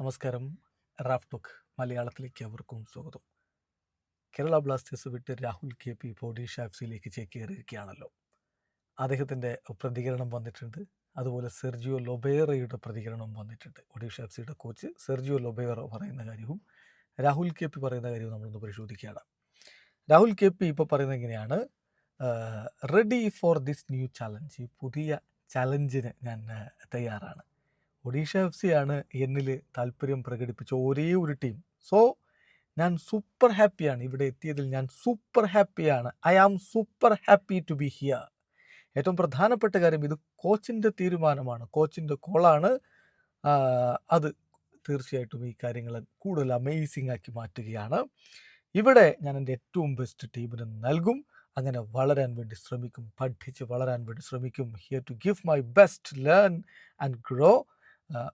നമസ്കാരം. Raf talk മലയാളത്തിലേക്ക് അവർക്കും സ്വാഗതം. കേരള ബ്ലാസ്റ്റേഴ്സ് വിട്ട് രാഹുൽ കെ പി ഇപ്പോൾ ഒഡീഷ എഫ് സിയിലേക്ക് ചേക്കേറിയിരിക്കുകയാണല്ലോ. അദ്ദേഹത്തിന്റെ പ്രതികരണം വന്നിട്ടുണ്ട്. അതുപോലെ സെർജിയോ ലൊബേറയുടെ പ്രതികരണം വന്നിട്ടുണ്ട്. ഒഡീഷ എഫ് സിയുടെ കോച്ച് സെർജിയോ ലൊബേറ പറയുന്ന കാര്യവും രാഹുൽ കെ പി പറയുന്ന കാര്യവും നമ്മളൊന്ന് പരിശോധിക്കുകയാണ്. രാഹുൽ കെ പി ഇപ്പോൾ പറയുന്നത് എങ്ങനെയാണ്? Ready for this new challenge ഈ പുതിയ ചലഞ്ചിന് ഞാൻ തയ്യാറാണ്. ഒഡീഷ എഫ് സി ആണ് എന്നിൽ താല്പര്യം പ്രകടിപ്പിച്ച ഒരേ ഒരു ടീം സോ ഞാൻ സൂപ്പർ ഹാപ്പിയാണ് ഇവിടെ എത്തിയതിൽ. ഞാൻ സൂപ്പർ ഹാപ്പിയാണ് I am super happy to be here ഏറ്റവും പ്രധാനപ്പെട്ട കാര്യം ഇത് കോച്ചിന്റെ തീരുമാനമാണ്. കോച്ചിന്റെ കോളാണ് അത് തീർച്ചയായിട്ടും ഈ കാര്യങ്ങൾ കൂടുതൽ അമേസിംഗ് ആക്കി മാറ്റുകയാണ്. ഇവിടെ ഞാൻ എന്റെ ഏറ്റവും ബെസ്റ്റ് ടീമിന് നൽകും. അങ്ങനെ വളരാൻ വേണ്ടി ശ്രമിക്കും. പഠിച്ച് വളരാൻ വേണ്ടി ശ്രമിക്കും. Here to give my best learn and grow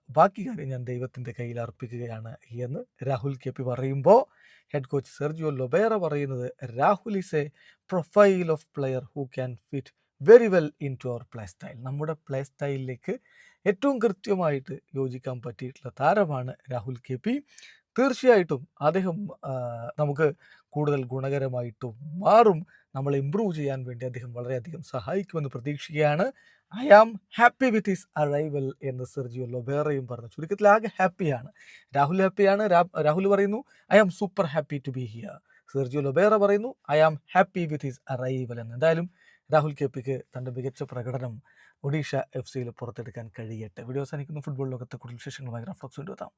ബാക്കി കാര്യം ഞാൻ ദൈവത്തിന്റെ കയ്യിൽ അർപ്പിക്കുകയാണ് എന്ന് രാഹുൽ കെ പി പറയുമ്പോൾ ഹെഡ് കോച്ച് സെർജിയോ ലൊബേറ പറയുന്നത് Rahul is a profile of player who can fit very well into our play style നമ്മുടെ പ്ലേ സ്റ്റൈലിലേക്ക് ഏറ്റവും കൃത്യമായിട്ട് യോജിക്കാൻ പറ്റിയിട്ടുള്ള താരമാണ് രാഹുൽ കെ പി. തീർച്ചയായിട്ടും അദ്ദേഹം നമുക്ക് കൂടുതൽ ഗുണകരമായിട്ടും മാറും. നമ്മൾ ഇമ്പ്രൂവ് ചെയ്യാൻ വേണ്ടി അദ്ദേഹം വളരെയധികം സഹായിക്കുമെന്ന് പ്രതീക്ഷിക്കുകയാണ്. I am happy with his arrival എന്ന് സെർജിയോ ലൊബേറയും പറഞ്ഞു. ചുരുക്കത്തിൽ ആകെ ഹാപ്പിയാണ് രാഹുൽ ഹാപ്പിയാണ് രാഹുൽ പറയുന്നു I am super happy to be here Sergio Lobera പറയുന്നു I am happy with his arrival എന്ന്. എന്തായാലും രാഹുൽ കെ പിക്ക് തന്റെ മികച്ച പ്രകടനം ഒഡീഷ എഫ് സിയിൽ പുറത്തെടുക്കാൻ കഴിയട്ടെ. വീഡിയോ അവസാനിക്കുന്നു. ഫുട്ബോൾ ലോകത്തെ കൂടുതൽ വിശേഷങ്ങളുമായി റഫ്ലക്സ് കൊണ്ടുവെത്താം